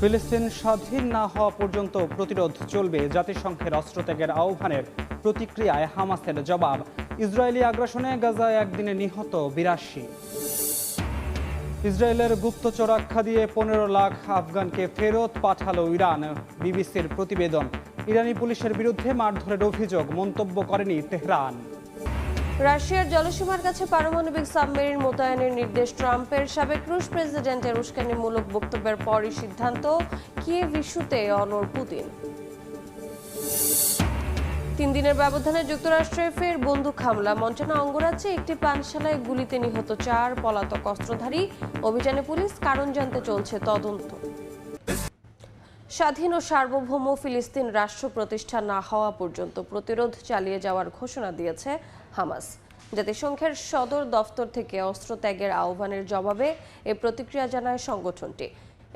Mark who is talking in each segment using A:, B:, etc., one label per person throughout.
A: ফিলিস্তিন স্বাধীন না হওয়া পর্যন্ত প্রতিরোধ চলবে। জাতিসংঘের অস্ত্রত্যাগের আহ্বানের প্রতিক্রিয়ায় হামাসের জবাব। ইসরায়েলি আগ্রাসনে গাজায় একদিনে নিহত বিরাশি। ইসরায়েলের গুপ্তচর আখ্যা দিয়ে পনেরো লাখ আফগানকে ফেরত পাঠালো ইরান। বিবিসির প্রতিবেদন। ইরানি পুলিশের বিরুদ্ধে মারধরের অভিযোগ, মন্তব্য করেনি তেহরান।
B: রাশিয়ার জলসীমার কাছে পারমাণবিক সাবমেরিন মোতায়েনের নির্দেশ ট্রাম্পের সাবেক রুশ প্রেসিডেন্টের উস্কানিমূলক বক্তব্যের পরই সিদ্ধান্ত, কিয়েভ ইস্যুতে অনর পুতিন। তিন দিনের ব্যবধানে যুক্তরাষ্ট্রে ফের বন্দুক হামলা। মন্টানা অঙ্গরাজ্যে একটি পানশালায় গুলিতে নিহত চার পলাতক অস্ত্রধারী। অভিযানে পুলিশ কারণ জানতে চলছে তদন্ত। স্বাধীন ও সার্বভৌম ফিলিস্তিন রাষ্ট্র প্রতিষ্ঠা না হওয়া পর্যন্ত প্রতিরোধ চালিয়ে যাওয়ার ঘোষণা দিয়েছে হামাস। জাতিসংঘের সদর দফতর থেকে অস্ত্র ত্যাগের আহ্বানের জবাবে এ প্রতিক্রিয়া জানায় সংগঠনটি।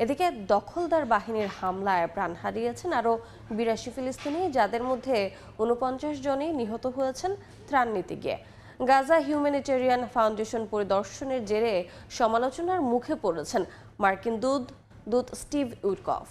B: এদিকে দখলদার বাহিনীর হামলায় প্রাণ হারিয়েছেন আরও বিরাশি ফিলিস্তিনি, যাদের মধ্যে উনপঞ্চাশ জনই নিহত হয়েছেন ত্রাণ নিতে গিয়ে। গাজা হিউম্যানিটেরিয়ান ফাউন্ডেশন পরিদর্শনের জেরে সমালোচনার মুখে পড়েছেন মার্কিন দূত দূত স্টিভ উডকফ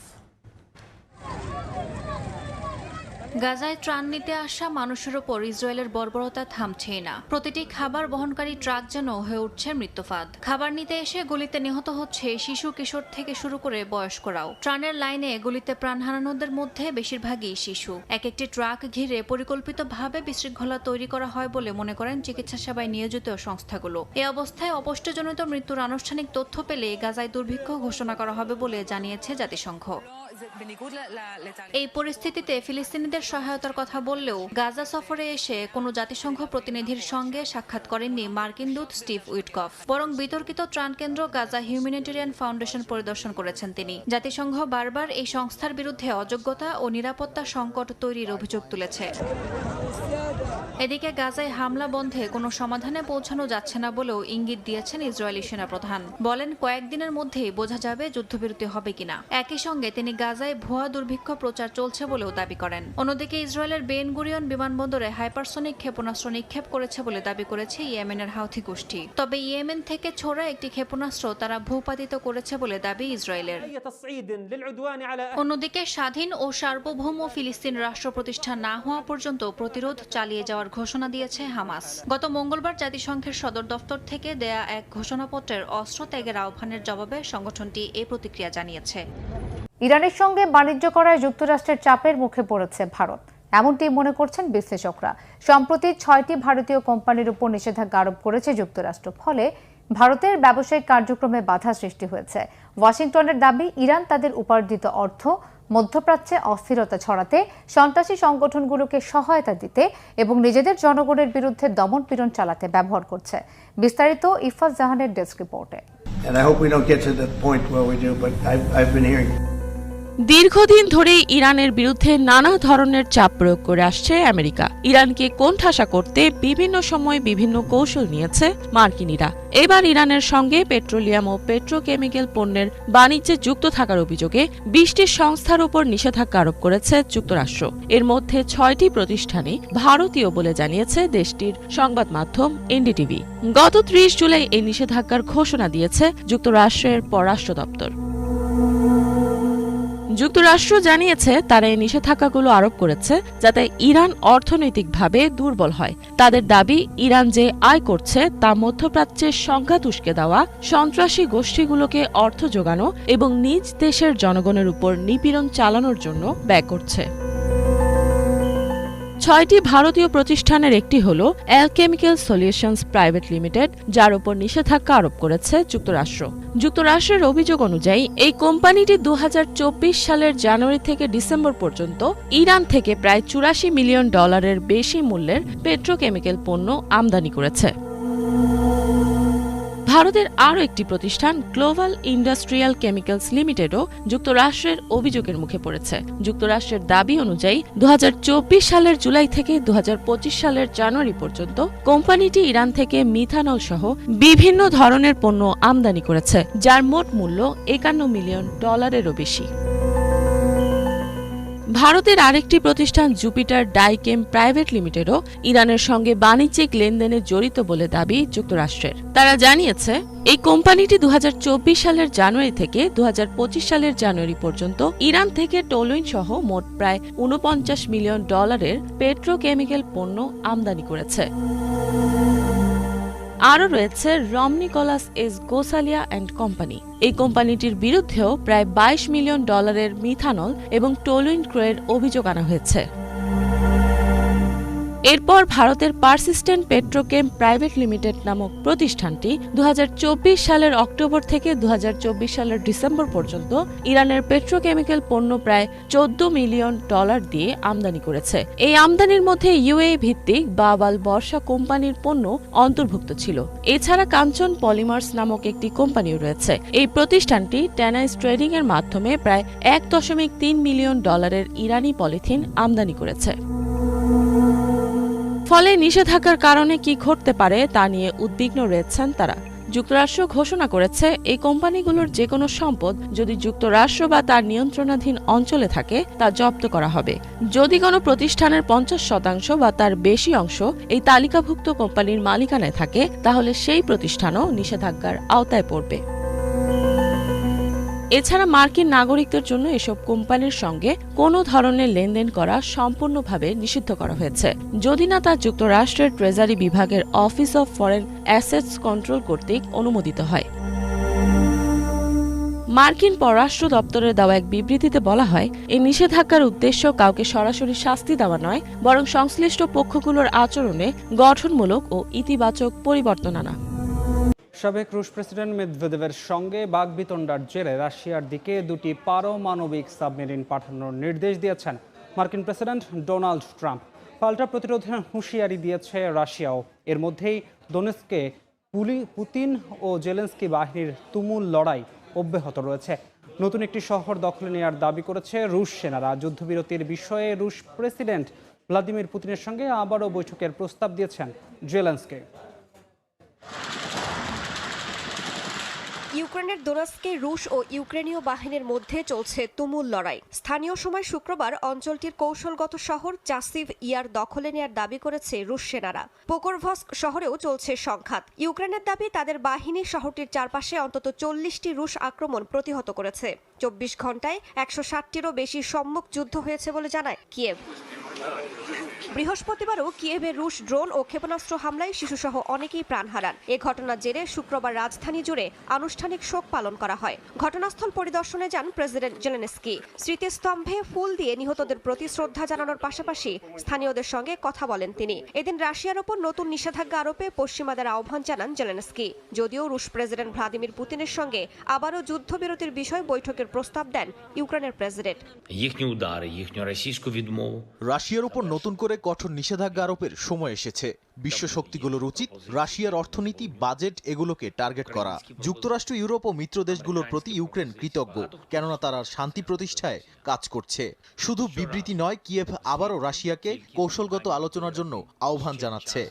C: গাজায় ত্রাণ নিতে আসা মানুষের ওপর ইসরায়েলের বর্বরতা থামছেই না। প্রতিটি খাবার বহনকারী ট্রাক যেন হয়ে উঠছে মৃত্যুফাদ। খাবার নিতে এসে গুলিতে নিহত হচ্ছে শিশু, কিশোর থেকে শুরু করে বয়স্করাও। ত্রাণের লাইনে গুলিতে প্রাণ হারানোদের মধ্যে বেশিরভাগই শিশু। এক একটি ট্রাক ঘিরে পরিকল্পিতভাবে বিশৃঙ্খলা তৈরি করা হয় বলে মনে করেন চিকিৎসা সেবায় নিয়োজিত সংস্থাগুলো। এ অবস্থায় অপুষ্টজনিত মৃত্যুর আনুষ্ঠানিক তথ্য পেলে গাজায় দুর্ভিক্ষ ঘোষণা করা হবে বলে জানিয়েছে জাতিসংঘ। এই পরিস্থিতিতে ফিলিস্তিনিদের সহায়তার কথা বললেও গাজা সফরে এসে কোনো জাতিসংঘ প্রতিনিধির সঙ্গে সাক্ষাৎ করেননি মার্কিন দূত স্টিভ উইটকফ। বরং বিতর্কিত ত্রাণ কেন্দ্র গাজা হিউম্যানিটেরিয়ান ফাউন্ডেশন পরিদর্শন করেছেন তিনি। জাতিসংঘ বারবার এই সংস্থার বিরুদ্ধে অযোগ্যতা ও নিরাপত্তা সংকট তৈরির অভিযোগ তুলেছে। এদিকে গাজায় হামলা বন্ধে কোনো সমাধানে পৌঁছানো যাচ্ছে না বলেও ইঙ্গিত দিয়েছেন ইসরায়েলি সেনাপ্রধান। বলেন, কয়েকদিনের মধ্যেই বোঝা যাবে যুদ্ধবিরতি হবে কিনা। একই সঙ্গে তিনি গাজায় ভুয়া দুর্ভিক্ষ প্রচার চলছে বলেও দাবি করেন। অন্যদিকে ইসরায়েলের বেন গুরিয়ন বিমানবন্দরে হাইপারসনিক ক্ষেপণাস্ত্র নিক্ষেপ করেছে বলে দাবি করেছে ইয়েমেনের হাউথি গোষ্ঠী। তবে ইয়েমেন থেকে ছোড়া একটি ক্ষেপণাস্ত্র তারা ভূপাতিত করেছে বলে দাবি ইসরায়েলের। অন্যদিকে স্বাধীন ও সার্বভৌম ফিলিস্তিন রাষ্ট্র প্রতিষ্ঠা না হওয়া পর্যন্ত প্রতি চালিয়ে যাওয়ার ঘোষণা দিয়েছে হামাস। গত মঙ্গলবার জাতিসংঘের সদর দফতর থেকে দেয়া এক ঘোষণাপত্রের অস্ত্র ত্যাগের আহ্বানের জবাবে সংগঠনটি এই প্রতিক্রিয়া জানিয়েছে।
D: ইরানের সঙ্গে বাণিজ্য করায় যুক্তরাষ্ট্রের চাপের মুখে পড়েছে ভারত। এমনটি মনে করছেন বিশ্লেষকরা। সম্প্রতি ছয়টি ভারতীয় কোম্পানির উপর নিষেধাজ্ঞা আরোপ করেছে যুক্তরাষ্ট্র। ফলে ভারতের ব্যবসায়িক কার্যক্রমে বাধা সৃষ্টি হয়েছে। ওয়াশিংটনের দাবি, ইরান তাদের উপার্জিত অর্থ মধ্যপ্রাচ্যে অস্থিরতা ছড়াতে সন্ত্রাসী সংগঠনগুলোকে সহায়তা দিতে এবং নিজেদের জনগণের বিরুদ্ধে দমন পীড়ন চালাতে ব্যবহার করছে। বিস্তারিত ইফাজ জাহানের ডেস্ক রিপোর্টে।
E: And I hope we don't get to the point where we do, but I've, I've been hearing
F: দীর্ঘদিন ধরেই ইরানের বিরুদ্ধে নানা ধরনের চাপ প্রয়োগ করে আসছে আমেরিকা। ইরানকে কোণঠাসা করতে বিভিন্ন সময় বিভিন্ন কৌশল নিয়েছে মার্কিনীরা। এবার ইরানের সঙ্গে পেট্রোলিয়াম ও পেট্রোকেমিক্যাল পণ্যের বাণিজ্যে যুক্ত থাকার অভিযোগে বিশটি সংস্থার উপর নিষেধাজ্ঞা আরোপ করেছে যুক্তরাষ্ট্র। এর মধ্যে ছয়টি প্রতিষ্ঠানই ভারতীয় বলে জানিয়েছে দেশটির সংবাদ মাধ্যম এনডিটিভি। গত ত্রিশ জুলাই এই নিষেধাজ্ঞার ঘোষণা দিয়েছে যুক্তরাষ্ট্রের পররাষ্ট্র দপ্তর। যুক্তরাষ্ট্র জানিয়েছে তারা এই নিষেধাজ্ঞাগুলো আরোপ করেছে যাতে ইরান অর্থনৈতিকভাবে দুর্বল হয়। তাদের দাবি, ইরান যে আয় করছে তা মধ্যপ্রাচ্যের সংঘাত উস্কে দেওয়া, সন্ত্রাসী গোষ্ঠীগুলোকে অর্থ যোগানো এবং নিজ দেশের জনগণের উপর নিপীড়ন চালানোর জন্য ব্যয় করছে। ছয়টি ভারতীয় প্রতিষ্ঠানের একটি হল অ্যালকেমিক্যাল সলিউশনস প্রাইভেট লিমিটেড যার উপর নিষেধাজ্ঞা আরোপ করেছে যুক্তরাষ্ট্র। যুক্তরাষ্ট্রের অভিযোগ অনুযায়ী, এই কোম্পানিটি দু হাজার চব্বিশ সালের জানুয়ারি থেকে ডিসেম্বর পর্যন্ত ইরান থেকে প্রায় চুরাশি মিলিয়ন ডলারের বেশি মূল্যের পেট্রোকেমিক্যাল পণ্য আমদানি করেছে। ভারতের আরও একটি প্রতিষ্ঠান গ্লোবাল ইন্ডাস্ট্রিয়াল কেমিক্যালস লিমিটেডও যুক্তরাষ্ট্রের অভিযোগের মুখে পড়েছে। যুক্তরাষ্ট্রের দাবি অনুযায়ী দু হাজার চব্বিশ সালের জুলাই থেকে দু হাজার পঁচিশ সালের জানুয়ারি পর্যন্ত কোম্পানিটি ইরান থেকে মিথানল সহ বিভিন্ন ধরনের পণ্য আমদানি করেছে, যার মোট মূল্য একান্ন মিলিয়ন ডলারেরও বেশি। ভারতের আরেকটি প্রতিষ্ঠান জুপিটার ডাইকেম প্রাইভেট লিমিটেডও ইরানের সঙ্গে বাণিজ্যিক লেনদেনে জড়িত বলে দাবি যুক্তরাষ্ট্রের। তারা জানিয়েছে, এই কোম্পানিটি দু হাজার চব্বিশ সালের জানুয়ারি থেকে দু হাজার পঁচিশ সালের জানুয়ারি পর্যন্ত ইরান থেকে টোলুইন সহ মোট প্রায় উনপঞ্চাশ মিলিয়ন ডলারের পেট্রোকেমিক্যাল পণ্য আমদানি করেছে। আরও রয়েছে Romney callous S Gosalia and company. এই কোম্পানিটির বিরুদ্ধেও প্রায় বাইশ মিলিয়ন ডলারের মিথানল এবং টোলুইন ক্রয়ের অভিযোগ আনা হয়েছে। এরপর ভারতের পারসিস্টেন্ট পেট্রোকেম প্রাইভেট লিমিটেড নামক প্রতিষ্ঠানটি দু হাজার চব্বিশ সালের অক্টোবর থেকে দু হাজার চব্বিশ সালের ডিসেম্বর পর্যন্ত ইরানের পেট্রোকেমিক্যাল পণ্য প্রায় চোদ্দ মিলিয়ন ডলার দিয়ে আমদানি করেছে। এই আমদানির মধ্যে ইউএ ভিত্তিক বাবাল বর্ষা কোম্পানির পণ্য অন্তর্ভুক্ত ছিল। এছাড়া কাঞ্চন পলিমার্স নামক একটি কোম্পানিও রয়েছে। এই প্রতিষ্ঠানটি ট্যানাইস ট্রেডিং এর মাধ্যমে প্রায় এক দশমিক তিন মিলিয়ন ডলারের ইরানি পলিথিন আমদানি করেছে। ফলে নিষেধাজ্ঞার কারণে কি ঘটতে পারে তা নিয়ে উদ্বিগ্ন রয়েছেন তারা। যুক্তরাষ্ট্র ঘোষণা করেছে, এই কোম্পানিগুলোর যে কোনো সম্পদ যদি যুক্তরাষ্ট্র বা তার নিয়ন্ত্রণাধীন অঞ্চলে থাকে, তা জব্দ করা হবে। যদি কোনো প্রতিষ্ঠানের পঞ্চাশ শতাংশ বা তার বেশি অংশ এই তালিকাভুক্ত কোম্পানির মালিকানায় থাকে, তাহলে সেই প্রতিষ্ঠানও নিষেধাজ্ঞার আওতায় পড়বে। এছাড়া মার্কিন নাগরিকদের জন্য এসব কোম্পানির সঙ্গে কোনো ধরনের লেনদেন করা সম্পূর্ণভাবে নিষিদ্ধ করা হয়েছে। যদি না তা যুক্তরাষ্ট্রের ট্রেজারি বিভাগের office of foreign assets control কর্তৃক অনুমোদিত হয়। মার্কিন পররাষ্ট্র দপ্তরের দেওয়া এক বিবৃতিতে বলা হয়, এই নিষেধাজ্ঞার উদ্দেশ্য কাউকে সরাসরি শাস্তি দেওয়া নয়, বরং সংশ্লিষ্ট পক্ষগুলোর আচরণে গঠনমূলক ও ইতিবাচক পরিবর্তন আনা।
A: সাবেক রুশ প্রেসিডেন্ট মেদভেদেবের সঙ্গে বাগবিতণ্ডার জেরে রাশিয়ার দিকে দুটি পারমাণবিক সাবমেরিন পাঠানোর নির্দেশ দিয়েছেন মার্কিন প্রেসিডেন্ট ডোনাল্ড ট্রাম্প। পাল্টা প্রতিরোধের হুঁশিয়ারি দিয়েছে রাশিয়াও। এর মধ্যেই দোনেস্কে পুলি, পুতিন ও জেলেন্সকি বাহিনীর তুমুল লড়াই অব্যাহত রয়েছে। নতুন একটি শহর দখলে নেওয়ার দাবি করেছে রুশ সেনারা। যুদ্ধবিরতির বিষয়ে রুশ প্রেসিডেন্ট ভ্লাদিমির পুতিনের সঙ্গে আবারও বৈঠকের প্রস্তাব দিয়েছেন জেলেন্সকে।
G: ইউক্রেনের দোনাস্কে রুশ ও ইউক্রেনীয় বাহিনীর মধ্যে চলছে তুমুল লড়াই। স্থানীয় সময় শুক্রবার অঞ্চলটির কৌশলগত শহর চাসিভ ইয়ার দখলে নেয়ার দাবি করেছে রুশ সেনারা। পোকরভস্ক শহরেও চলছে সংঘাত। ইউক্রেনের দাবি, তাদের বাহিনী শহরটির চারপাশে অন্তত চল্লিশটি রুশ আক্রমণ প্রতিহত করেছে। চব্বিশ ঘন্টায় একশো ষাটটিরও বেশি সম্মুখ যুদ্ধ হয়েছে বলে জানায় কিয়েভ। বৃহস্পতিবারও কিয়েভে রুশ ড্রোন ও ক্ষেপণাস্ত্র হামলায় শিশুসহ অনেকেই প্রাণ হারান। এ ঘটনার জেরে শুক্রবার রাজধানী জুড়ে আনুষ্ঠানিক শোক পালন করা হয়। ঘটনাস্থল পরিদর্শনে যান প্রেসিডেন্ট জেলেনস্কি। স্মৃতিস্তম্ভে ফুল দিয়ে নিহতদের প্রতি শ্রদ্ধা জানানোর পাশাপাশি স্থানীয়দের সঙ্গে কথা বলেন তিনি। এদিন রাশিয়ার ওপর নতুন নিষেধাজ্ঞা আরোপে পশ্চিমাদের আহ্বান জানান জেলেনস্কি। যদিও রুশ প্রেসিডেন্ট ভ্লাদিমির পুতিনের সঙ্গে আবারও যুদ্ধবিরতির বিষয় বৈঠকের প্রস্তাব দেন ইউক্রেনের প্রেসিডেন্ট।
H: রাশিয়ার উপর নতুন করে কঠোর নিষেধাজ্ঞা আরোপের সময় এসেছে। বিশ্ব শক্তিগুলোর উচিত রাশিয়ার অর্থনীতি, বাজেট এগুলোকে টার্গেট করা। যুক্তরাষ্ট্র, ইউরোপ ও মিত্র দেশগুলোর প্রতি ইউক্রেন কৃতজ্ঞ, কেননা তারা শান্তি প্রতিষ্ঠায় কাজ করছে। শুধু বিবৃতি নয়, কিয়েভ আবারও রাশিয়াকে কৌশলগত আলোচনার জন্য আহ্বান জানাচ্ছে।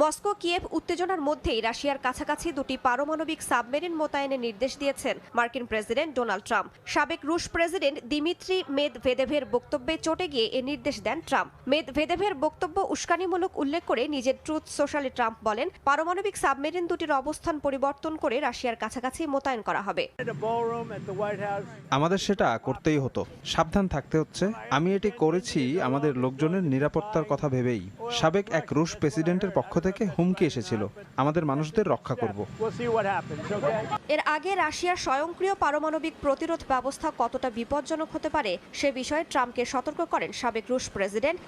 G: মস্কো কিয়েভ উত্তেজনার মধ্যেই রাশিয়ার কাছাকাছি দুটি পারমাণবিক সাবমেরিন মোতায়েনের নির্দেশ দিয়েছেন মার্কিন প্রেসিডেন্ট ডোনাল্ড ট্রাম্প। সাবেক রুশ প্রেসিডেন্ট দিমিত্রি মেদ ভেদেভের বক্তব্যে চটে গিয়ে এ নির্দেশ দেন ট্রাম্প। মেদ ভেদেভের বক্তব্য উস্কানিমূলক উল্লেখ করে নিজের ট্রুথ সোশ্যালে ট্রাম্প বলেন পারমাণবিক সাবমেরিন দুটির অবস্থান পরিবর্তন করে রাশিয়ার কাছাকাছি মোতায়েন করা হবে।
I: আমাদের সেটা করতেই হতো। সাবধান থাকতে হচ্ছে। আমি এটি করেছি আমাদের লোকজনের নিরাপত্তার কথা ভেবেই। সাবেক এক রুশ প্রেসিডেন্ট প্রেসিডেন্টের পক্ষ থেকে হুমকি এসেছিল। আমাদের মানুষদের রক্ষা করব।
G: এর আগে রাশিয়ার স্বয়ংক্রিয় পারমাণবিক প্রতিরোধ ব্যবস্থা কতটা বিপজ্জনক হতে পারে সে বিষয়ে ট্রাম্পকে সতর্ক করেন সাবেক রুশ প্রেসিডেন্ট।